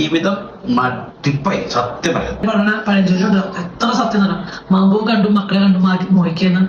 ജീവിതം മട്ടിപ്പായി സത്യം പറയാം. പറഞ്ഞ പഴഞ്ചൊല്ലുണ്ട് എത്ര സത്യം തന്നെ. മാമ്പൂ കണ്ടും മക്കളെ കണ്ടും മാറ്റി മോഹിക്കുന്ന.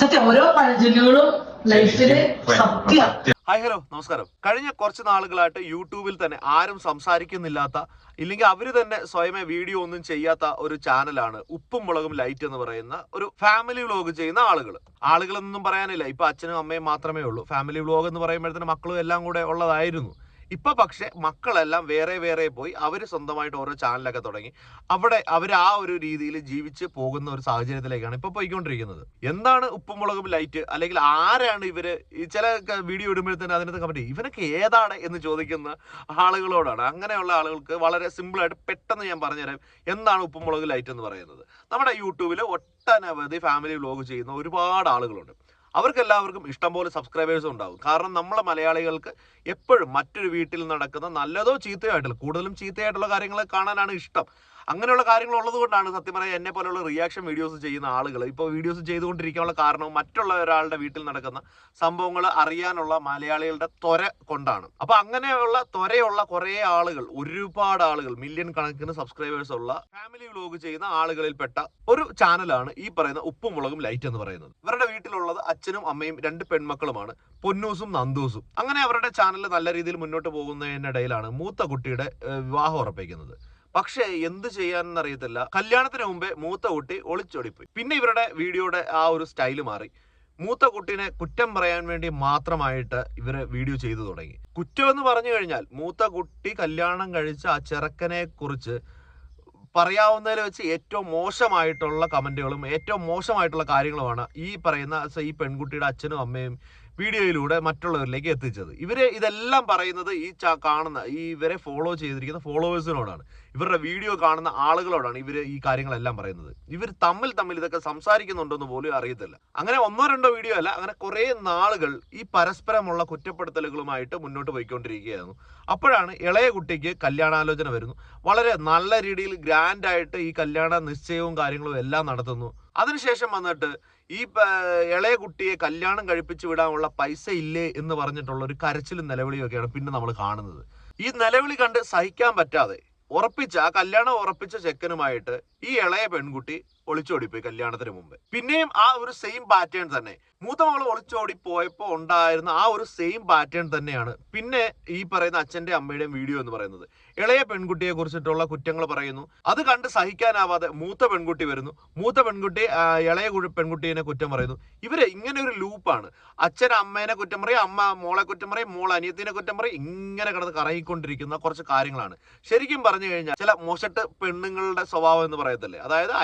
സത്യം ഓരോ പഴഞ്ചൊല്ലുകളും ലൈഫിൽ സത്യം. ഹായ് ഹലോ നമസ്കാരം. കഴിഞ്ഞ കുറച്ച് നാളുകളായിട്ട് യൂട്യൂബിൽ തന്നെ ആരും സംസാരിക്കുന്നില്ലാത്ത ഇല്ലെങ്കിൽ അവർ തന്നെ സ്വയമേ വീഡിയോ ഒന്നും ചെയ്യാത്ത ഒരു ചാനലാണ് ഉപ്പും മുളകും ലൈറ്റ് എന്ന് പറയുന്ന ഒരു ഫാമിലി വ്ലോഗ് ചെയ്യുന്ന ആളുകൾ ആളുകളൊന്നും പറയാനില്ല. ഇപ്പൊ അച്ഛനും അമ്മയും മാത്രമേ ഉള്ളൂ. ഫാമിലി വ്ലോഗ് എന്ന് പറയുമ്പോഴത്തേന് മക്കളും എല്ലാം കൂടെ ഉള്ളതായിരുന്നു. ഇപ്പൊ പക്ഷെ മക്കളെല്ലാം വേറെ വേറെ പോയി അവർ സ്വന്തമായിട്ട് ഓരോ ചാനലൊക്കെ തുടങ്ങി. അവിടെ അവർ ആ ഒരു രീതിയിൽ ജീവിച്ച് പോകുന്ന ഒരു സാഹചര്യത്തിലേക്കാണ് ഇപ്പൊ പോയിക്കൊണ്ടിരിക്കുന്നത്. എന്താണ് ഉപ്പുമുളകും ലൈറ്റ് അല്ലെങ്കിൽ ആരാണ് ഇവർ? ചില വീഡിയോ ഇടുമ്പോഴത്തേന് അതിനകത്ത് കമന്റ് ഇവനൊക്കെ ഏതാണ് എന്ന് ചോദിക്കുന്ന ആളുകളോടാണ്. അങ്ങനെയുള്ള ആളുകൾക്ക് വളരെ സിമ്പിൾ ആയിട്ട് പെട്ടെന്ന് ഞാൻ പറഞ്ഞുതരാം എന്താണ് ഉപ്പുമുളക് ലൈറ്റ് എന്ന് പറയുന്നത്. നമ്മുടെ യൂട്യൂബിൽ ഒട്ടനവധി ഫാമിലി വ്ലോഗ് ചെയ്യുന്ന ഒരുപാട് ആളുകളുണ്ട്. അവർക്കെല്ലാവർക്കും ഇഷ്ടംപോലെ സബ്സ്ക്രൈബേഴ്സ് ഉണ്ടാകും കാരണം നമ്മളെ മലയാളികൾക്ക് എപ്പോഴും മറ്റൊരു വീട്ടിൽ നടക്കുന്ന നല്ലതോ ചീത്തയോ ആയിട്ടുള്ള കൂടുതലും ചീത്തയായിട്ടുള്ള കാര്യങ്ങളെ കാണാനാണ് ഇഷ്ടം. അങ്ങനെയുള്ള കാര്യങ്ങൾ ഉള്ളത് കൊണ്ടാണ് സത്യം പറയാൻ എന്നെ പോലെയുള്ള റിയാക്ഷൻ വീഡിയോസ് ചെയ്യുന്ന ആളുകൾ ഇപ്പോൾ വീഡിയോസ് ചെയ്തുകൊണ്ടിരിക്കാനുള്ള കാരണം മറ്റുള്ള ഒരാളുടെ വീട്ടിൽ നടക്കുന്ന സംഭവങ്ങൾ അറിയാനുള്ള മലയാളികളുടെ ത്വര കൊണ്ടാണ്. അപ്പൊ അങ്ങനെയുള്ള ത്വരയുള്ള കുറേ ആളുകൾ ഒരുപാട് ആളുകൾ മില്യൺ കണക്കിന് സബ്സ്ക്രൈബേഴ്സ് ഉള്ള ഫാമിലി വ്ലോഗ് ചെയ്യുന്ന ആളുകളിൽപ്പെട്ട ഒരു ചാനലാണ് ഈ പറയുന്ന ഉപ്പും മുളകും ലൈറ്റ് എന്ന് പറയുന്നത്. ഇവരുടെ വീട്ടിലുള്ളത് അച്ഛനും അമ്മയും രണ്ട് പെൺമക്കളുമാണ് പൊന്നൂസും നന്ദൂസും. അങ്ങനെ അവരുടെ ചാനൽ നല്ല രീതിയിൽ മുന്നോട്ട് പോകുന്നതിനിടയിലാണ് മൂത്ത കുട്ടിയുടെ വിവാഹം ഉറപ്പിക്കുന്നത്. പക്ഷേ എന്ത് ചെയ്യാനെന്നറിയത്തില്ല. കല്യാണത്തിന് മുമ്പേ മൂത്ത കുട്ടി ഒളിച്ചോടിപ്പോയി. പിന്നെ ഇവരുടെ വീഡിയോയുടെ ആ ഒരു സ്റ്റൈൽ മാറി. മൂത്ത കുട്ടീനെ കുറ്റം പറയാൻ വേണ്ടി മാത്രമായിട്ട് ഇവർ വീഡിയോ ചെയ്തു തുടങ്ങി. കുറ്റം എന്ന് പറഞ്ഞു കഴിഞ്ഞാൽ മൂത്ത കുട്ടി കല്യാണം കഴിച്ച ആ ചെറുക്കനെ കുറിച്ച് പറയാവുന്നതിൽ വെച്ച് ഏറ്റവും മോശമായിട്ടുള്ള കമന്റുകളും ഏറ്റവും മോശമായിട്ടുള്ള കാര്യങ്ങളുമാണ് ഈ പറയുന്ന ഈ പെൺകുട്ടിയുടെ അച്ഛനും അമ്മയും വീഡിയോയിലൂടെ മറ്റുള്ളവരിലേക്ക് എത്തിച്ചത്. ഇവർ ഇതെല്ലാം പറയുന്നത് ഈ കാണുന്ന ഈ ഇവരെ ഫോളോ ചെയ്തിരിക്കുന്ന ഫോളോവേഴ്സിനോടാണ് ഇവരുടെ വീഡിയോ കാണുന്ന ആളുകളോടാണ് ഇവർ ഈ കാര്യങ്ങളെല്ലാം പറയുന്നത്. ഇവർ തമ്മിൽ തമ്മിൽ ഇതൊക്കെ സംസാരിക്കുന്നുണ്ടെന്ന് പോലും അറിയത്തില്ല. അങ്ങനെ ഒന്നോ രണ്ടോ വീഡിയോ അല്ല അങ്ങനെ കുറെ നാളുകൾ ഈ പരസ്പരമുള്ള കുറ്റപ്പെടുത്തലുകളുമായിട്ട് മുന്നോട്ട് പോയിക്കൊണ്ടിരിക്കുകയായിരുന്നു. അപ്പോഴാണ് ഇളയ കുട്ടിക്ക് കല്യാണാലോചന വരുന്നു. വളരെ നല്ല രീതിയിൽ ഗ്രാൻഡായിട്ട് ഈ കല്യാണ നിശ്ചയവും കാര്യങ്ങളും എല്ലാം നടത്തുന്നു. അതിനുശേഷം വന്നിട്ട് ഈ ഇളയ കുട്ടിയെ കല്യാണം കഴിപ്പിച്ചു വിടാനുള്ള പൈസ ഇല്ലേ എന്ന് പറഞ്ഞിട്ടുള്ള ഒരു കരച്ചിലും നിലവിളിയും ഒക്കെയാണ് പിന്നെ നമ്മൾ കാണുന്നത്. ഈ നിലവിളി കണ്ട് സഹിക്കാൻ പറ്റാതെ ഉറപ്പിച്ച ആ കല്യാണം ഉറപ്പിച്ച ചെക്കനുമായിട്ട് ഈ ഇളയ പെൺകുട്ടി ഒളിച്ചോടിപ്പോയി കല്യാണത്തിന് മുമ്പ്. പിന്നെയും ആ ഒരു സെയിം പാറ്റേൺ തന്നെ. മൂത്ത മകൾ ഒളിച്ചോടി പോയപ്പോ ഉണ്ടായിരുന്ന ആ ഒരു സെയിം പാറ്റേൺ തന്നെയാണ് പിന്നെ ഈ പറയുന്ന അച്ഛന്റെ അമ്മയുടെയും വീഡിയോ എന്ന് പറയുന്നത്. ഇളയ പെൺകുട്ടിയെ കുറിച്ചിട്ടുള്ള കുറ്റങ്ങൾ പറയുന്നു. അത് കണ്ട് സഹിക്കാനാവാതെ മൂത്ത പെൺകുട്ടി വരുന്നു. മൂത്ത പെൺകുട്ടി ഇളയ പെൺകുട്ടിയെ കുറ്റം പറയുന്നു. ഇവർ ഇങ്ങനെ ഒരു ലൂപ്പാണ് അച്ഛൻ അമ്മേനെ കുറ്റം പറയും അമ്മ മോളെ കുറ്റം പറയും മോൾ അനിയത്തിനെ കുറ്റം പറയും ഇങ്ങനെ കിടന്ന് കറങ്ങിക്കൊണ്ടിരിക്കുന്ന കുറച്ച് കാര്യങ്ങളാണ്. ശരിക്കും പറഞ്ഞു കഴിഞ്ഞാൽ ചില മോശട്ട് പെണ്ണുങ്ങളുടെ സ്വഭാവം എന്ന് പറയത്തില്ലേ? അതായത്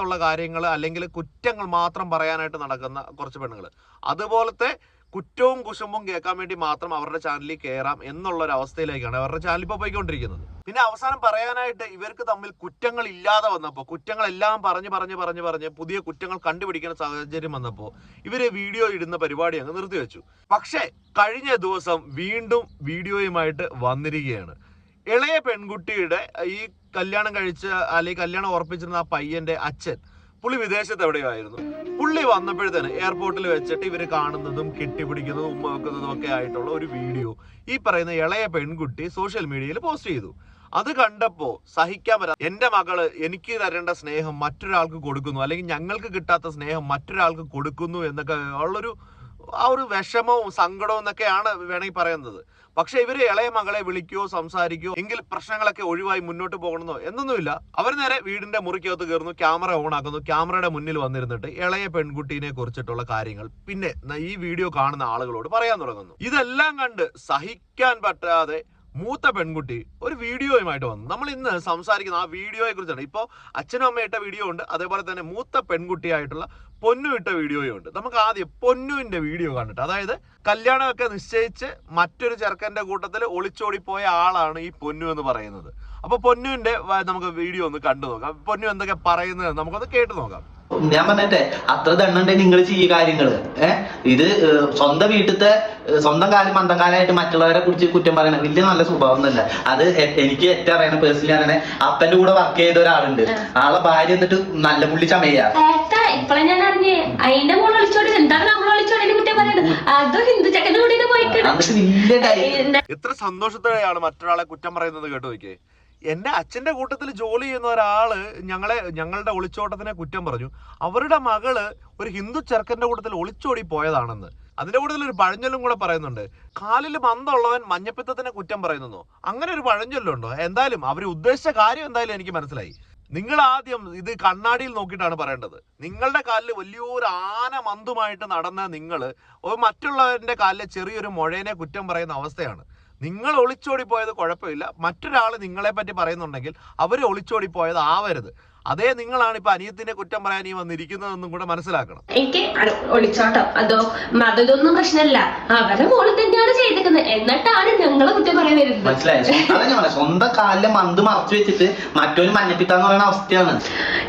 അയൽവക്കത്തുള്ള കാര്യങ്ങൾ അല്ലെങ്കിൽ കുറ്റങ്ങൾ മാത്രം പറയാനായിട്ട് നടക്കുന്ന കുറച്ച് പെണ്ണുങ്ങൾ അതുപോലത്തെ കുറ്റവും കുശുമ്പും കേൾക്കാൻ വേണ്ടി മാത്രം അവരുടെ ചാനലിൽ കയറാം എന്നുള്ള ഒരു അവസ്ഥയിലേക്കാണ് അവരുടെ ചാനൽ ഇപ്പോൾ പോയിക്കൊണ്ടിരിക്കുന്നത്. പിന്നെ അവസാനം പറയാനായിട്ട് ഇവർക്ക് തമ്മിൽ കുറ്റങ്ങൾ ഇല്ലാതെ വന്നപ്പോൾ കുറ്റങ്ങളെല്ലാം പറഞ്ഞ് പറഞ്ഞ് പറഞ്ഞ് പറഞ്ഞ് പുതിയ കുറ്റങ്ങൾ കണ്ടുപിടിക്കുന്ന സാഹചര്യം വന്നപ്പോൾ ഇവർ വീഡിയോ ഇടുന്ന പരിപാടി അങ്ങ് നിർത്തിവെച്ചു. പക്ഷേ കഴിഞ്ഞ ദിവസം വീണ്ടും വീഡിയോയുമായിട്ട് വന്നിരിക്കുകയാണ്. ഇളയ പെൺകുട്ടിയുടെ ഈ കല്യാണം കഴിച്ച അല്ലെങ്കിൽ കല്യാണം ഉറപ്പിച്ചിരുന്ന ആ പയ്യന്റെ അച്ഛൻ പുള്ളി വിദേശത്ത് എവിടെയായിരുന്നു? പുള്ളി വന്നപ്പോഴത്തേന് എയർപോർട്ടിൽ വെച്ചിട്ട് ഇവർ കാണുന്നതും കെട്ടിപ്പിടിക്കുന്നതും ഉമ്മ വെക്കുന്നതും ഒക്കെ ആയിട്ടുള്ള ഒരു വീഡിയോ ഈ പറയുന്ന ഇളയ പെൺകുട്ടി സോഷ്യൽ മീഡിയയിൽ പോസ്റ്റ് ചെയ്തു. അത് കണ്ടപ്പോ സഹിക്കാൻ പറ്റാ എന്റെ മകൾ എനിക്ക് തരേണ്ട സ്നേഹം മറ്റൊരാൾക്ക് കൊടുക്കുന്നു അല്ലെങ്കിൽ ഞങ്ങൾക്ക് കിട്ടാത്ത സ്നേഹം മറ്റൊരാൾക്ക് കൊടുക്കുന്നു എന്നൊക്കെ ഉള്ളൊരു ആ ഒരു വിഷമവും സങ്കടവും എന്നൊക്കെയാണ് വേണമെങ്കിൽ പറയുന്നത്. പക്ഷെ ഇവർ ഇളയ മകളെ വിളിക്കുകയോ സംസാരിക്കുകയോ എങ്കിൽ പ്രശ്നങ്ങളൊക്കെ ഒഴിവായി മുന്നോട്ട് പോകണമെന്നോ എന്നൊന്നുമില്ല. അവർ നേരെ വീടിന്റെ മുറിക്കകത്ത് കയറുന്നു ക്യാമറ ഓൺ ആക്കുന്നു. ക്യാമറയുടെ മുന്നിൽ വന്നിരുന്നിട്ട് ഇളയ പെൺകുട്ടീനെ കുറിച്ചിട്ടുള്ള കാര്യങ്ങൾ പിന്നെ ഈ വീഡിയോ കാണുന്ന ആളുകളോട് പറയാൻ തുടങ്ങുന്നു. ഇതെല്ലാം കണ്ട് സഹിക്കാൻ പറ്റാതെ മൂത്ത പെൺകുട്ടി ഒരു വീഡിയോയുമായിട്ട് വന്നു. നമ്മൾ ഇന്ന് സംസാരിക്കുന്ന ആ വീഡിയോയെ കുറിച്ചാണ് ഇപ്പോൾ അച്ഛനും അമ്മ ഇട്ട വീഡിയോ ഉണ്ട്. അതേപോലെ തന്നെ മൂത്ത പെൺകുട്ടിയായിട്ടുള്ള പൊന്നു ഇട്ട വീഡിയോയും ഉണ്ട്. നമുക്ക് ആദ്യം പൊന്നുവിന്റെ വീഡിയോ കണ്ടിട്ട് അതായത് കല്യാണമൊക്കെ നിശ്ചയിച്ച് മറ്റൊരു ചെറുക്കന്റെ കൂട്ടത്തിൽ ഒളിച്ചോടിപ്പോയ ആളാണ് ഈ പൊന്നു എന്ന് പറയുന്നത്. അപ്പൊ പൊന്നുവിന്റെ നമുക്ക് വീഡിയോ ഒന്ന് കണ്ടു നോക്കാം. പൊന്നു എന്തൊക്കെ പറയുന്നത് നമുക്കൊന്ന് കേട്ടു നോക്കാം. ഞാൻ പറഞ്ഞിട്ടെ അത്ര ദണ്ണുണ്ടെ നിങ്ങൾ ചെയ്യ കാര്യങ്ങൾ ഏഹ് ഇത് സ്വന്തം വീട്ടിലത്തെ സ്വന്തം കാലം മന്ദം കാലമായിട്ട് മറ്റുള്ളവരെ കുറിച്ച് കുറ്റം പറയണ വലിയ നല്ല സ്വഭാവം ഒന്നുമല്ല അത് എനിക്ക് ഏറ്റവും അറിയണ പേഴ്സണലി അറിയണ അപ്പന്റെ കൂടെ വർക്ക് ചെയ്ത ഒരാളുണ്ട്. ആളെ ഭാര്യ എന്നിട്ട് നല്ല പുള്ളി ചമയ്യാ. ഞാൻ അറിഞ്ഞേ. അതിന്റെ മോൾ വിളിച്ചോണ്ട് എന്താണ് നമ്മൾ ഒളിച്ചോടിനെ കുറ്റം പറയുന്നത് അതോ ഹിന്ദു ചക്കന്റെ കൂടെ പോയിട്ടുണ്ട് എന്നിട്ട് എത്ര സന്തോഷത്തോടെയാണ് മറ്റൊരാളെ കുറ്റം പറയുന്നത് കേട്ടോ നോക്കിയേ? എന്റെ അച്ഛന്റെ കൂട്ടത്തിൽ ജോലി ചെയ്യുന്ന ഒരാൾ ഞങ്ങളെ ഞങ്ങളുടെ ഒളിച്ചോട്ടത്തിനെ കുറ്റം പറഞ്ഞു. അവരുടെ മകൾ ഒരു ഹിന്ദു ചെറുക്കന്റെ കൂട്ടത്തിൽ ഒളിച്ചോടി പോയതാണെന്ന്. അതിന്റെ കൂട്ടത്തിൽ ഒരു പഴഞ്ചൊല്ലും കൂടെ പറയുന്നുണ്ട്. കാലിൽ മന്ദമുള്ളവൻ മഞ്ഞപ്പിത്തത്തിനെ കുറ്റം പറയുന്നു അങ്ങനെ ഒരു പഴഞ്ചൊല്ലുണ്ടോ എന്തായാലും അവർ ഉദ്ദേശിച്ച കാര്യം എന്തായാലും എനിക്ക് മനസ്സിലായി. നിങ്ങൾ ആദ്യം ഇത് കണ്ണാടിയിൽ നോക്കിയിട്ടാണ് പറയേണ്ടത്. നിങ്ങളുടെ കാലിൽ വലിയൊരു ആന മന്തുമായിട്ട് നടന്ന നിങ്ങൾ മറ്റുള്ളവരുടെ കാലിലെ ചെറിയൊരു മുഴേനെ കുറ്റം പറയുന്ന അവസ്ഥയാണ്. നിങ്ങൾ ഒളിച്ചോടി പോയത് കുഴപ്പമില്ല. മറ്റൊരാൾ നിങ്ങളെ പറ്റി പറയുന്നുണ്ടെങ്കിൽ അവർ ഒളിച്ചോടി പോയത് ആവരുത്. അതേ നിങ്ങളാണ് ഇപ്പൊ അനിയത്തിന്റെ കുറ്റം പറയാൻ ഈ വന്നിരിക്കുന്നതെന്നും കൂടെ മനസ്സിലാക്കണം. എനിക്ക് ഒളിച്ചോട്ടം? അതോ മതതൊന്നും പ്രശ്നമല്ല. അവരെ മോളിൽ തന്നെയാണ് ചെയ്തിരിക്കുന്നത്. എന്നിട്ടാണ് ഞങ്ങളെ കുറ്റം പറയാൻ വരുന്നത്. മനസ്സിലായോ. സ്വന്തം കാലിലെ മന്ത് മറച്ചു വെച്ചിട്ട് മറ്റൊരു മഞ്ഞപ്പിത്താന്ന് പറയുന്ന അവസ്ഥയാണ്.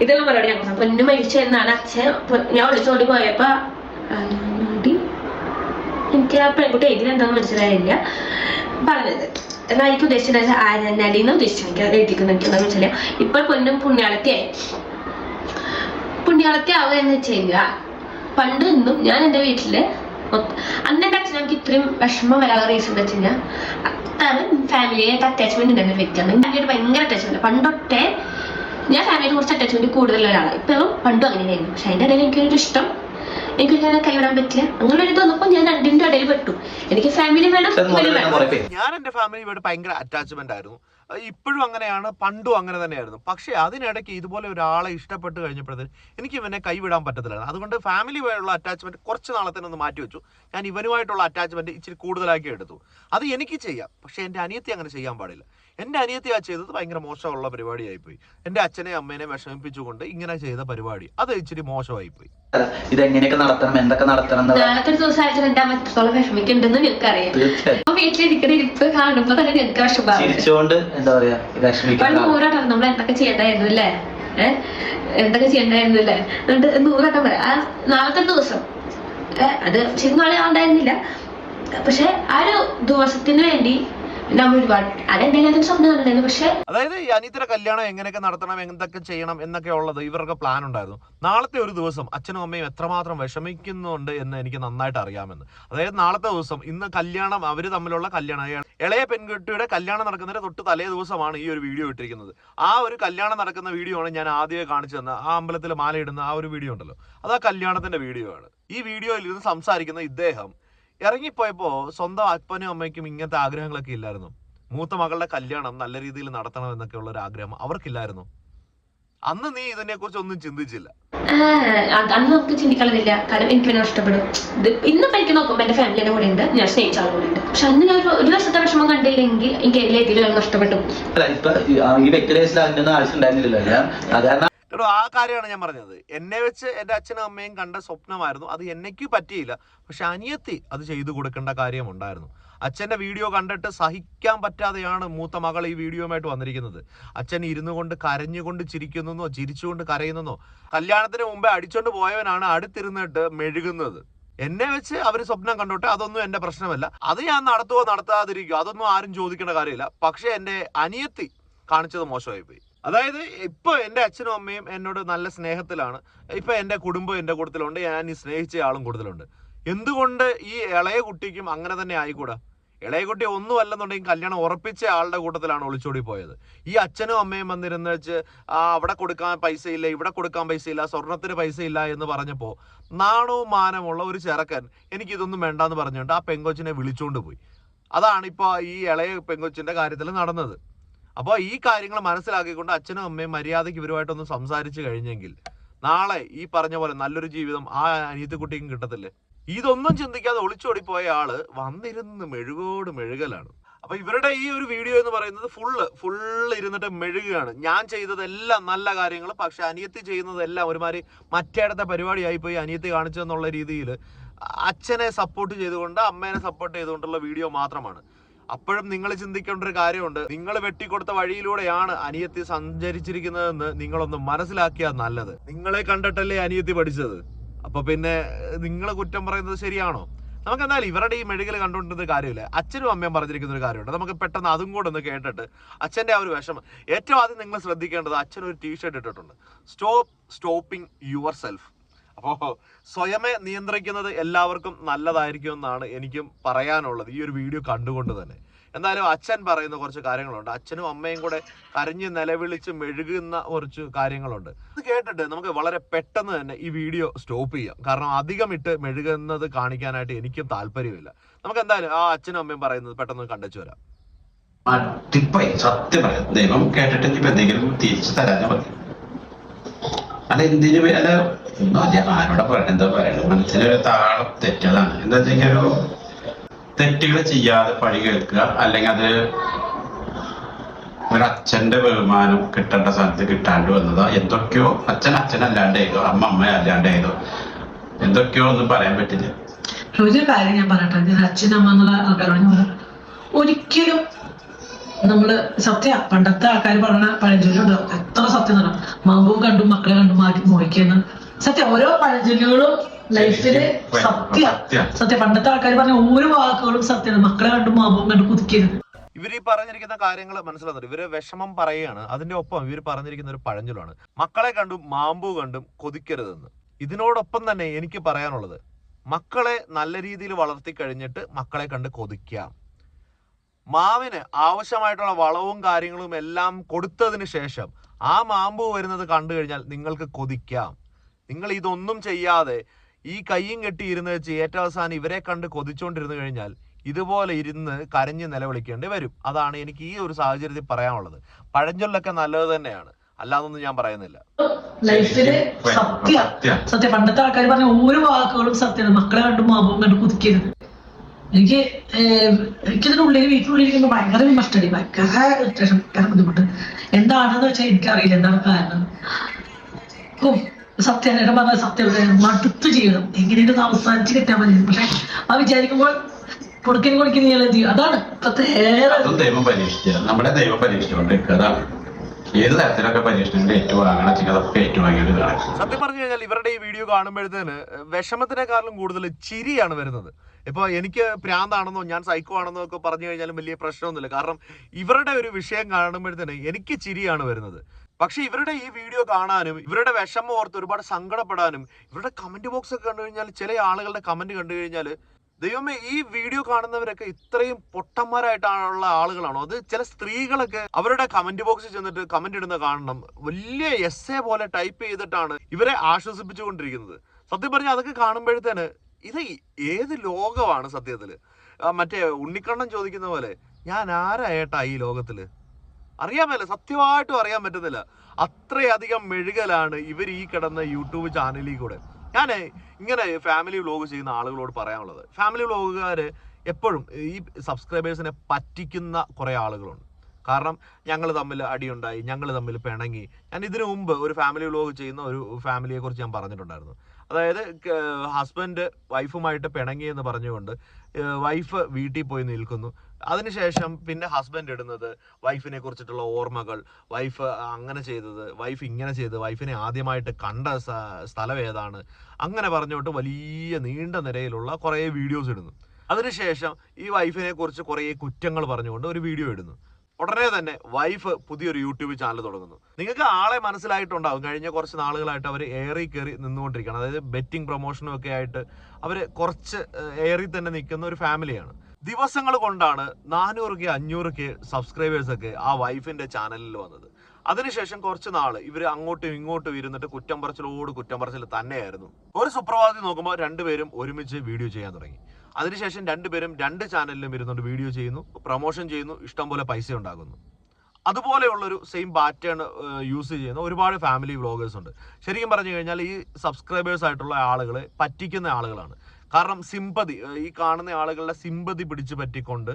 ഇതെല്ലാം ഞങ്ങൾ. പൊന്നു മരിച്ചു എന്നാണ് അച്ഛൻ. ഞാൻ ഒളിച്ചോടി പോയപ്പോ എനിക്ക് ആ പെൺകുട്ടി എഴുതിയെന്താന്ന് മനസ്സിലായില്ല. പറഞ്ഞത്. എന്നാൽ എനിക്ക് ഉദ്ദേശിച്ചത് ആരനടിന്ന് ഉദ്ദേശിച്ചു എനിക്ക് എന്താന്ന് വെച്ചാൽ ഇപ്പോൾ പൊന്നും പുണ്യാളത്തിയായി പുണ്യാളത്തി ആവുക എന്ന് വെച്ച് കഴിഞ്ഞാൽ പണ്ട് ഇന്നും ഞാൻ എന്റെ വീട്ടിൽ അന്ന് എന്റെ അച്ഛൻ എനിക്ക് ഇത്രയും വിഷമം വരാനുള്ള റീസൺ എന്താ വെച്ച് കഴിഞ്ഞാൽ അതാണ് ഫാമിലിയായിട്ട് അറ്റാച്ച്മെന്റ് ഉണ്ടായിരുന്ന വ്യക്തിയാണ് ഒരു ഭയങ്കര അറ്റാച്ച്മെന്റ് പണ്ടൊട്ടേ ഞാൻ ഫാമിലിയെ കുറച്ച് അറ്റാച്ച്മെന്റ് കൂടുതലുള്ള ഒരാളാണ് ഇപ്പോഴും പണ്ടും അങ്ങനെയായിരുന്നു. പക്ഷെ അതിന്റെ ഇടയിൽ എനിക്കൊരു ഇഷ്ടം എനിക്ക് ഞാൻ കൈവിടാൻ പറ്റില്ല. അങ്ങനെ ഒരു തോന്നപ്പോ ഞാൻ രണ്ടിന്റെ ഇടയിൽ പെട്ടു. എനിക്ക് ഫാമിലി വേണം ഞാൻ എന്റെ ഫാമിലിയോട് ഭയങ്കര അറ്റാച്ച്മെന്റ് ആയിരുന്നു. ഇപ്പോഴും അങ്ങനെയാണ് പണ്ടും അങ്ങനെ തന്നെയായിരുന്നു. പക്ഷേ അതിനിടയ്ക്ക് ഇതുപോലെ ഒരാളെ ഇഷ്ടപ്പെട്ട് കഴിഞ്ഞപ്പോഴത്തേന് എനിക്ക് ഇവനെ കൈവിടാൻ പറ്റത്തില്ല അതുകൊണ്ട് ഫാമിലിയുമായുള്ള അറ്റാച്ച്മെന്റ് കുറച്ച് നാളത്തേനൊന്ന് മാറ്റി വെച്ചു. ഞാൻ ഇവനുമായിട്ടുള്ള അറ്റാച്ച്മെന്റ് ഇച്ചിരി കൂടുതലാക്കി എടുത്തു. അത് എനിക്ക് ചെയ്യാം. പക്ഷേ എന്റെ അനിയത്തി അങ്ങനെ ചെയ്യാൻ പാടില്ല. എന്റെ അനിയത്തി ആ ചെയ്തത് ഭയങ്കര മോശമുള്ള പരിപാടിയായിപ്പോയി. എന്റെ അച്ഛനെയും അമ്മേനെ വിഷമിപ്പിച്ചുകൊണ്ട് ഇങ്ങനെ ചെയ്ത പരിപാടി. അത് ഇച്ചിരി മോശമായിപ്പോയി. ഇതെങ്ങനെയൊക്കെ നടത്തണം? എന്തൊക്കെ നടത്തണം ഒരു ദിവസം അയച്ചാൽ എന്റെ അമ്മ എത്രത്തോളം വിഷമിക്കുന്നുണ്ടെന്ന് നിനക്കറിയാം. തീർച്ചയായും. അപ്പൊ വീട്ടിലിരിക്കുന്ന ഇരിപ്പ് കാണുമ്പോ തന്നെ നിനക്ക് ചിരിച്ചുകൊണ്ട് എന്താ പറയാ നമ്മൾ എന്തൊക്കെ ചെയ്തായിരുന്നു അല്ലേ? എന്തൊക്കെ ചെയ്യണ്ടായിരുന്നു അല്ലേ? എന്നിട്ട് നൂറട്ടം പറയാം. ആ നാളത്തെ ദിവസം. അത് ശരി നാളെ ഉണ്ടായിരുന്നില്ല പക്ഷെ ആ ഒരു ദിവസത്തിന് വേണ്ടി അതായത് ഈ അനിയത്തിന്റെ കല്യാണം എങ്ങനെയൊക്കെ നടത്തണം എന്തൊക്കെ ചെയ്യണം എന്നൊക്കെ ഉള്ളത് ഇവർക്ക് പ്ലാൻ ഉണ്ടായിരുന്നു. നാളത്തെ ഒരു ദിവസം അച്ഛനും അമ്മയും എത്രമാത്രം വിഷമിക്കുന്നുണ്ട് എന്ന് എനിക്ക് നന്നായിട്ട് അറിയാമെന്ന്. അതായത് നാളത്തെ ദിവസം ഇന്ന് കല്യാണം അവർ തമ്മിലുള്ള കല്യാണം. ഇള- ഇളയ പെൺകുട്ടിയുടെ കല്യാണം നടക്കുന്നതിന്റെ തൊട്ട് തലേ ദിവസമാണ് ഈ ഒരു വീഡിയോ ഇട്ടിരിക്കുന്നത്. ആ ഒരു കല്യാണം നടക്കുന്ന വീഡിയോ ആണ് ഞാൻ ആദ്യമേ കാണിച്ചു തന്ന ആ അമ്പലത്തിൽ മാലയിടുന്ന ആ ഒരു വീഡിയോ ഉണ്ടല്ലോ. അത് ആ കല്യാണത്തിന്റെ വീഡിയോ ആണ്. ഈ വീഡിയോയിൽ ഇരുന്ന് സംസാരിക്കുന്ന ഇദ്ദേഹം ഇറങ്ങിപ്പോയപ്പോ സ്വന്തം അപ്പനും അമ്മയ്ക്കും ഇങ്ങനത്തെ ആഗ്രഹങ്ങളൊക്കെ ഇല്ലായിരുന്നു. മൂത്ത മകളുടെ കല്യാണം നല്ല രീതിയിൽ നടത്തണം എന്നൊക്കെ ഉള്ള ഒരു ആഗ്രഹം അവർക്കില്ലായിരുന്നു. അന്ന് നീ ഇതിനെ കുറിച്ച് ഒന്നും ചിന്തിച്ചില്ല. അന്ന് നമുക്ക് ചിന്തിക്കാനില്ല കാരണം എനിക്ക് പിന്നെ ഇഷ്ടപ്പെടും ഇത് ഇന്നിപ്പോ എനിക്ക് നോക്കുമ്പോ എന്റെ ഫാമിലിയുടെ കൂടെ ഉണ്ട് ഞാൻ സ്നേഹിച്ച ആളുകൂടെ ഉണ്ട് പക്ഷെ അന്ന് ഞാൻ ഒരു- വർഷത്തെ വിഷമം കണ്ടില്ലെങ്കിൽ എനിക്ക് ഏതിലും നഷ്ടപ്പെട്ടു. അല്ല ഇപ്പൊ ഈ- കേസിൽ അതിന്റെ ഒന്നും ആവശ്യം ഉണ്ടായിരുന്നില്ലല്ലോ ഞാൻ കേട്ടോ ആ കാര്യമാണ് ഞാൻ പറഞ്ഞത്. എന്നെ വെച്ച് എന്റെ അച്ഛനും അമ്മയും കണ്ട സ്വപ്നമായിരുന്നു. അത് എന്നേക്ക് പറ്റിയില്ല. പക്ഷെ അനിയത്തി അത് ചെയ്തു കൊടുക്കേണ്ട കാര്യമുണ്ടായിരുന്നു അച്ഛന്റെ വീഡിയോ കണ്ടിട്ട് സഹിക്കാൻ പറ്റാതെയാണ് മൂത്ത മകൾ ഈ വീഡിയോയുമായിട്ട് വന്നിരിക്കുന്നത്. അച്ഛൻ ഇരുന്നു കൊണ്ട് കരഞ്ഞുകൊണ്ട് ചിരിക്കുന്നോ ചിരിച്ചുകൊണ്ട് കരയുന്നോ കല്യാണത്തിന് മുമ്പേ അടിച്ചോണ്ട് പോയവനാണ് അടുത്തിരുന്നിട്ട് മെഴുകുന്നത്. എന്നെ വെച്ച് അവർ സ്വപ്നം കണ്ടോട്ടെ? അതൊന്നും എന്റെ പ്രശ്നമല്ല. അത് ഞാൻ നടത്തുവോ നടത്താതിരിക്കുകയോ അതൊന്നും ആരും ചോദിക്കേണ്ട കാര്യമില്ല. പക്ഷേ എന്റെ അനിയത്തി കാണിച്ചത് മോശമായി പോയി അതായത് ഇപ്പൊ എന്റെ അച്ഛനും അമ്മയും എന്നോട് നല്ല സ്നേഹത്തിലാണ്. ഇപ്പൊ എന്റെ കുടുംബം എന്റെ കൂട്ടത്തിലുണ്ട്. ഞാൻ ഈ സ്നേഹിച്ച ആളും കൂടുതലുണ്ട് എന്തുകൊണ്ട് ഈ ഇളയ കുട്ടിക്കും അങ്ങനെ തന്നെ ആയിക്കൂടാ? ഇളയ കുട്ടി ഒന്നും അല്ലെന്നുണ്ടെങ്കിൽ കല്യാണം ഉറപ്പിച്ച ആളുടെ കൂട്ടത്തിലാണ് ഒളിച്ചോടി പോയത്. ഈ അച്ഛനും അമ്മയും വന്നിരുന്ന് വെച്ച് ആ അവിടെ കൊടുക്കാൻ പൈസ ഇല്ല ഇവിടെ കൊടുക്കാൻ പൈസ ഇല്ല സ്വർണത്തിന് പൈസ ഇല്ല എന്ന് പറഞ്ഞപ്പോൾ നാണവും മാനമുള്ള ഒരു ചെറുക്കൻ എനിക്ക് ഇതൊന്നും വേണ്ടാന്ന് പറഞ്ഞുകൊണ്ട് ആ പെങ്കൊച്ചിനെ വിളിച്ചുകൊണ്ട് പോയി. അതാണ് ഇപ്പോൾ ഈ ഇളയ പെങ്കൊച്ചിന്റെ കാര്യത്തിൽ നടന്നത്. അപ്പോൾ ഈ കാര്യങ്ങൾ മനസ്സിലാക്കിക്കൊണ്ട് അച്ഛനും അമ്മയും മര്യാദയ്ക്ക് ഇവരുമായിട്ടൊന്ന് സംസാരിച്ച് കഴിഞ്ഞെങ്കിൽ നാളെ ഈ പറഞ്ഞ പോലെ നല്ലൊരു ജീവിതം ആ അനിയത്തിക്കുട്ടിക്കും കിട്ടത്തില്ലേ? ഇതൊന്നും ചിന്തിക്കാതെ ഒളിച്ചോടിപ്പോയ ആൾ വന്നിരുന്ന് മെഴുകോട് മെഴുകലാണ്. അപ്പൊ ഇവരുടെ ഈ ഒരു വീഡിയോ എന്ന് പറയുന്നത് ഫുള്ള് ഫുള്ള് ഇരുന്നിട്ട് മെഴുകുകയാണ്. ഞാൻ ചെയ്തതെല്ലാം നല്ല കാര്യങ്ങൾ പക്ഷെ അനിയത്തി ചെയ്യുന്നതെല്ലാം ഒരുമാതിരി മറ്റേടത്തെ പരിപാടിയായി പോയി അനിയത്തി കാണിച്ചെന്നുള്ള രീതിയിൽ അച്ഛനെ സപ്പോർട്ട് ചെയ്തുകൊണ്ട് അമ്മേനെ സപ്പോർട്ട് ചെയ്തുകൊണ്ടുള്ള വീഡിയോ മാത്രമാണ്. അപ്പോഴും നിങ്ങൾ ചിന്തിക്കേണ്ട ഒരു കാര്യമുണ്ട്. നിങ്ങൾ വെട്ടിക്കൊടുത്ത വഴിയിലൂടെയാണ് അനിയത്തി സഞ്ചരിച്ചിരിക്കുന്നതെന്ന് നിങ്ങളൊന്ന് മനസ്സിലാക്കിയാൽ നല്ലത്. നിങ്ങളെ കണ്ടിട്ടല്ലേ അനിയത്തി പഠിച്ചത്? അപ്പൊ പിന്നെ നിങ്ങൾ കുറ്റം പറയുന്നത് ശരിയാണോ? നമുക്ക് എന്തായാലും ഇവരുടെ ഈ മെഴുകൽ കണ്ടുകൊണ്ടിരുന്ന കാര്യമില്ല. അച്ഛനും അമ്മയും പറഞ്ഞിരിക്കുന്ന ഒരു കാര്യമുണ്ട്. നമുക്ക് പെട്ടെന്ന് അതും കൂടെ ഒന്ന് കേട്ടിട്ട് അച്ഛന്റെ ആ ഒരു വിഷമം. ഏറ്റവും ആദ്യം നിങ്ങൾ ശ്രദ്ധിക്കേണ്ടത് അച്ഛൻ ഒരു ടീഷർട്ട് ഇട്ടിട്ടുണ്ട്. സ്റ്റോപ്പ് സ്റ്റോപ്പിംഗ് യുവർ സെൽഫ് അപ്പോൾ സ്വയമേ നിയന്ത്രിക്കുന്നത് എല്ലാവർക്കും നല്ലതായിരിക്കും എന്നാണ് എനിക്കും പറയാനുള്ളത് ഈ ഒരു വീഡിയോ കണ്ടുകൊണ്ട് തന്നെ. എന്തായാലും അച്ഛൻ പറയുന്ന കുറച്ച് കാര്യങ്ങളുണ്ട്. അച്ഛനും അമ്മയും കൂടെ കരഞ്ഞ് നിലവിളിച്ച് മെഴുകുന്ന കുറച്ച് കാര്യങ്ങളുണ്ട്. ഇത് കേട്ടിട്ട് നമുക്ക് വളരെ പെട്ടെന്ന് തന്നെ ഈ വീഡിയോ സ്റ്റോപ്പ് ചെയ്യാം. കാരണം അധികം ഇട്ട് മെഴുകുന്നത് കാണിക്കാനായിട്ട് എനിക്കും താല്പര്യമില്ല. നമുക്ക് എന്തായാലും ആ അച്ഛനും അമ്മയും പറയുന്നത് പെട്ടെന്ന് കണ്ടെച്ചു വരാം. സത്യം ദൈവം കേട്ടിട്ട് എന്തെങ്കിലും തിരിച്ചു തരാനോ അല്ല വേ- അല്ല ഒന്നുമില്ല ആരോടെ പറയണ? എന്താ പറയണം മനസ്സിനൊരു താളം തെറ്റതാണ്. എന്താ വെച്ചാൽ ഒരു തെറ്റുകൾ ചെയ്യാതെ പഴി കേൾക്കുക അല്ലെങ്കിൽ അത് ഒരു അച്ഛന്റെ ബഹുമാനം കിട്ടേണ്ട സ്ഥലത്ത് കിട്ടാണ്ട് വന്നതാ. എന്തൊക്കെയോ അച്ഛൻ അല്ലാണ്ട് ചെയ്തോ അമ്മ അമ്മ അല്ലാണ്ട് ചെയ്തോ എന്തൊക്കെയോ ഒന്നും പറയാൻ പറ്റില്ല. ഒരു കാര്യം ഞാൻ പറയട്ടെ? അച്ഛൻ അമ്മ എന്നുള്ള ആൾക്കാരോട് ഒരിക്കലും നമ്മൾ സത്യ പണ്ടത്തെ ആൾക്കാർ പറഞ്ഞ പഴഞ്ചൊല്ലുണ്ട്? എത്ര സത്യം നടക്കും മാമ്പും കണ്ടും മക്കളെ കണ്ടും മാറ്റി മോഹിക്കുന്നു. സത്യം ഓരോ പഴഞ്ചൊല്ലുകളും ലൈഫിൽ സത്യ. സത്യ. പണ്ടത്തെ ആൾക്കാർ പറഞ്ഞ ഓരോ വാക്കുകളും സത്യമാണ് മക്കളെ കണ്ടും മാമ്പും കണ്ടും കുതിക്കരുത്. ഇവർ ഈ പറഞ്ഞിരിക്കുന്ന കാര്യങ്ങൾ മനസ്സിലാകുന്നുണ്ട് ഇവർ വിഷമം പറയുകയാണ്. അതിന്റെ ഒപ്പം ഇവർ പറഞ്ഞിരിക്കുന്ന ഒരു പഴഞ്ചൊല്ലാണ് മക്കളെ കണ്ടും മാമ്പു കണ്ടും കൊതിക്കരുതെന്ന്. ഇതിനോടൊപ്പം തന്നെ എനിക്ക് പറയാനുള്ളത്. മക്കളെ നല്ല രീതിയിൽ വളർത്തി കഴിഞ്ഞിട്ട് മക്കളെ കണ്ട് കൊതിക്കാം. മാവിന് ആവശ്യമായിട്ടുള്ള വളവും കാര്യങ്ങളും എല്ലാം കൊടുത്തതിന് ശേഷം ആ മാമ്പു വരുന്നത് കണ്ടു കഴിഞ്ഞാൽ നിങ്ങൾക്ക് കൊതിക്കാം. നിങ്ങൾ ഇതൊന്നും ചെയ്യാതെ ഈ കയ്യും കെട്ടിയിരുന്ന് വെച്ച് ഏറ്റവും അവസാനം ഇവരെ കണ്ട് കൊതിച്ചുകൊണ്ടിരുന്നു കഴിഞ്ഞാൽ ഇതുപോലെ ഇരുന്ന് കരഞ്ഞ് നിലവിളിക്കേണ്ടി വരും. അതാണ് എനിക്ക് ഈ ഒരു സാഹചര്യത്തിൽ പറയാനുള്ളത്. പഴഞ്ചൊല്ലൊക്കെ നല്ലത് തന്നെയാണ്. അല്ലാതൊന്നും ഞാൻ പറയുന്നില്ല. ലൈഫിൽ സത്യ. സത്യം. സത്യം. പണ്ടത്തെ ആൾക്കാർ പറഞ്ഞ ഓരോ വാക്കുകളും സത്യമാണ് മക്കളെ കണ്ടും മാമ്പും കണ്ടും കുതിക്കരുത്. എനിക്ക് ഏഹ്, ഉള്ളിൽ ഉള്ളിൽ വീട്ടിനുള്ളിലിരിക്കുമ്പോ ഭയങ്കര വിമർശനടി ഭയങ്കര irritation, ഭയങ്കര ബുദ്ധിമുട്ട്. എന്താണെന്ന് വെച്ചാൽ എനിക്കറിയില്ല. എന്താണ് കാരണം? ഓ സത്യം ഏട്ടൻ പറഞ്ഞ സത്യം മടുത്തു ജീവിതം. എങ്ങനെയും ഒന്ന് അവസാനിച്ച് കിട്ടാൻ മതി. പക്ഷെ ആ വിചാരിക്കുമ്പോൾ പൊടുക്കൻ കൊടുക്കുന്ന ചെയ്യും? അതാണ് ഇപ്പത്തെ ഏറെ അതും ദൈവം പരീക്ഷിക്കുക നമ്മുടെ ദൈവം പരീക്ഷിച്ചുകൊണ്ട് അതാണ് ഏത് തരത്തിലൊക്കെ പരീക്ഷണങ്ങൾ ഏറ്റുവാങ്ങണം സത്യം പറഞ്ഞു കഴിഞ്ഞാൽ ഇവരുടെ ഈ വീഡിയോ കാണുമ്പോഴത്തേന് വിഷമത്തിനെക്കാളും കൂടുതൽ ചിരിയാണ് വരുന്നത്. ഇപ്പൊ എനിക്ക് പ്രാന്താണെന്നോ ഞാൻ സൈക്കോ ആണെന്നോ ഒക്കെ പറഞ്ഞു കഴിഞ്ഞാലും വലിയ പ്രശ്നമൊന്നുമില്ല. കാരണം ഇവരുടെ ഒരു വിഷയം കാണുമ്പോഴത്തേന് എനിക്ക് ചിരിയാണ് വരുന്നത്. പക്ഷേ ഇവരുടെ ഈ വീഡിയോ കാണാനും ഇവരുടെ വിഷമം ഓർത്ത് ഒരുപാട് സങ്കടപ്പെടാനും ഇവരുടെ കമന്റ് ബോക്സ് ഒക്കെ കണ്ടു കഴിഞ്ഞാൽ ചില ആളുകളുടെ കമന്റ് കണ്ടു കഴിഞ്ഞാൽ ദൈവമേ ഈ വീഡിയോ കാണുന്നവരൊക്കെ ഇത്രയും പൊട്ടന്മാരായിട്ടുള്ള ആളുകളാണോ? അത് ചില സ്ത്രീകളൊക്കെ അവരുടെ കമന്റ് ബോക്സിൽ ചെന്നിട്ട് കമന്റ് ഇടുന്ന കാണണം. വലിയ എസ് എ പോലെ ടൈപ്പ് ചെയ്തിട്ടാണ് ഇവരെ ആശ്വസിപ്പിച്ചുകൊണ്ടിരിക്കുന്നത്. സത്യം പറഞ്ഞാൽ അതൊക്കെ കാണുമ്പോഴത്തേന് ഇത് ഏത് ലോകമാണ് സത്യത്തിൽ മറ്റേ ഉണ്ണിക്കണ്ണൻ ചോദിക്കുന്ന പോലെ ഞാൻ ആരായേട്ടാ ഈ ലോകത്തിൽ അറിയാൻ പറ്റില്ല സത്യമായിട്ടും അറിയാൻ പറ്റുന്നില്ല. അത്രയധികം മെഴുകലാണ് ഇവർ ഈ കിടന്ന യൂട്യൂബ് ചാനലിൽ കൂടെ. ഞാൻ ഇങ്ങനെ ഫാമിലി വ്ലോഗ് ചെയ്യുന്ന ആളുകളോട് പറയാനുള്ളത്. ഫാമിലി വ്ലോഗുകാർ എപ്പോഴും ഈ സബ്സ്ക്രൈബേഴ്സിനെ പറ്റിക്കുന്ന കുറേ ആളുകളുണ്ട്. കാരണം ഞങ്ങൾ തമ്മിൽ അടിയുണ്ടായി ഞങ്ങൾ തമ്മിൽ പിണങ്ങി. ഞാൻ ഇതിനു മുമ്പ് ഒരു ഫാമിലി വ്ലോഗ് ചെയ്യുന്ന ഒരു ഫാമിലിയെക്കുറിച്ച് ഞാൻ പറഞ്ഞിട്ടുണ്ടായിരുന്നു. അതായത് ഹസ്ബൻഡ് വൈഫുമായിട്ട് പിണങ്ങി എന്ന് പറഞ്ഞുകൊണ്ട് വൈഫ് വീട്ടിൽ പോയി നിൽക്കുന്നു. അതിനുശേഷം പിന്നെ ഹസ്ബൻഡ് ഇടുന്നത് വൈഫിനെ കുറിച്ചിട്ടുള്ള ഓർമ്മകൾ വൈഫ് അങ്ങനെ ചെയ്തത് വൈഫ് ഇങ്ങനെ ചെയ്ത് വൈഫിനെ ആദ്യമായിട്ട് കണ്ട സ്ഥലം ഏതാണ്? അങ്ങനെ പറഞ്ഞുകൊണ്ട് വലിയ നീണ്ട നിരയിലുള്ള കുറേ വീഡിയോസ് ഇടുന്നു. അതിനുശേഷം ഈ വൈഫിനെ കുറിച്ച് കുറേ കുറ്റങ്ങൾ പറഞ്ഞുകൊണ്ട് ഒരു വീഡിയോ ഇടുന്നു. ഉടനെ തന്നെ വൈഫ് പുതിയൊരു യൂട്യൂബ് ചാനൽ തുടങ്ങുന്നു. നിങ്ങൾക്ക് ആളെ മനസ്സിലായിട്ടുണ്ടാവും. കഴിഞ്ഞ കുറച്ച് നാളുകളായിട്ട് അവർ ഏറി കയറി നിന്നുകൊണ്ടിരിക്കുകയാണ്. അതായത് ബെറ്റിംഗ് പ്രൊമോഷനും ഒക്കെ ആയിട്ട് അവർ കുറച്ച് ഏറി തന്നെ നിൽക്കുന്ന ഒരു ഫാമിലിയാണ് ദിവസങ്ങൾ കൊണ്ടാണ് നാനൂറ് കെ അഞ്ഞൂറ് കെ സബ്സ്ക്രൈബേഴ്സ് ഒക്കെ ആ വൈഫിന്റെ ചാനലിൽ വന്നത്. അതിനുശേഷം കുറച്ച് നാൾ ഇവർ അങ്ങോട്ടും ഇങ്ങോട്ടും ഇരുന്നിട്ട് കുറ്റം പറച്ചിലോട് കുറ്റം പറച്ചിൽ തന്നെയായിരുന്നു. ഒരു സുപ്രഭാതത്തിൽ നോക്കുമ്പോൾ രണ്ടുപേരും ഒരുമിച്ച് വീഡിയോ ചെയ്യാൻ തുടങ്ങി. അതിനുശേഷം രണ്ടുപേരും രണ്ട് ചാനലിലും ഇരുന്നുകൊണ്ട് വീഡിയോ ചെയ്യുന്നു പ്രൊമോഷൻ ചെയ്യുന്നു ഇഷ്ടംപോലെ പൈസ ഉണ്ടാകുന്നു അതുപോലെയുള്ളൊരു സെയിം പാറ്റേൺ യൂസ് ചെയ്യുന്ന ഒരുപാട് ഫാമിലി വ്ളോഗേഴ്സ് ഉണ്ട്. ശരിക്കും പറഞ്ഞു കഴിഞ്ഞാൽ ഈ സബ്സ്ക്രൈബേഴ്സ് ആയിട്ടുള്ള ആളുകളെ പറ്റിക്കുന്ന ആളുകളാണ്. കാരണം സിമ്പതി ഈ കാണുന്ന ആളുകളുടെ സിമ്പതി പിടിച്ചു പറ്റിക്കൊണ്ട്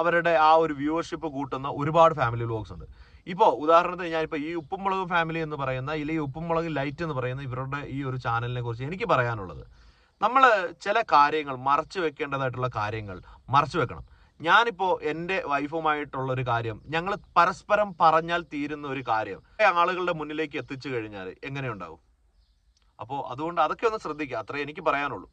അവരുടെ ആ ഒരു വ്യൂവർഷിപ്പ് കൂട്ടുന്ന ഒരുപാട് ഫാമിലി വ്ളോഗ്സ് ഉണ്ട്. ഇപ്പോൾ ഉദാഹരണത്തിന് ഞാനിപ്പോൾ ഈ ഉപ്പുമുളക് ഫാമിലി എന്ന് പറയുന്ന ഇല്ലെങ്കിൽ ഉപ്പുമുളക് ലൈറ്റ് എന്ന് പറയുന്ന ഇവരുടെ ഈ ഒരു ചാനലിനെ കുറിച്ച് എനിക്ക് പറയാനുള്ളത്. നമ്മൾ ചില കാര്യങ്ങൾ മറച്ചു വെക്കേണ്ടതായിട്ടുള്ള കാര്യങ്ങൾ മറച്ചു വെക്കണം. ഞാനിപ്പോൾ എന്റെ വൈഫുമായിട്ടുള്ള ഒരു കാര്യം ഞങ്ങൾ പരസ്പരം പറഞ്ഞാൽ തീരുന്ന ഒരു കാര്യം ആളുകളുടെ മുന്നിലേക്ക് എത്തിച്ചു കഴിഞ്ഞാൽ എങ്ങനെയുണ്ടാവും? അപ്പോൾ അതുകൊണ്ട് അതൊക്കെ ഒന്ന് ശ്രദ്ധിക്കുക. അത്രേ എനിക്ക് പറയാനുള്ളൂ.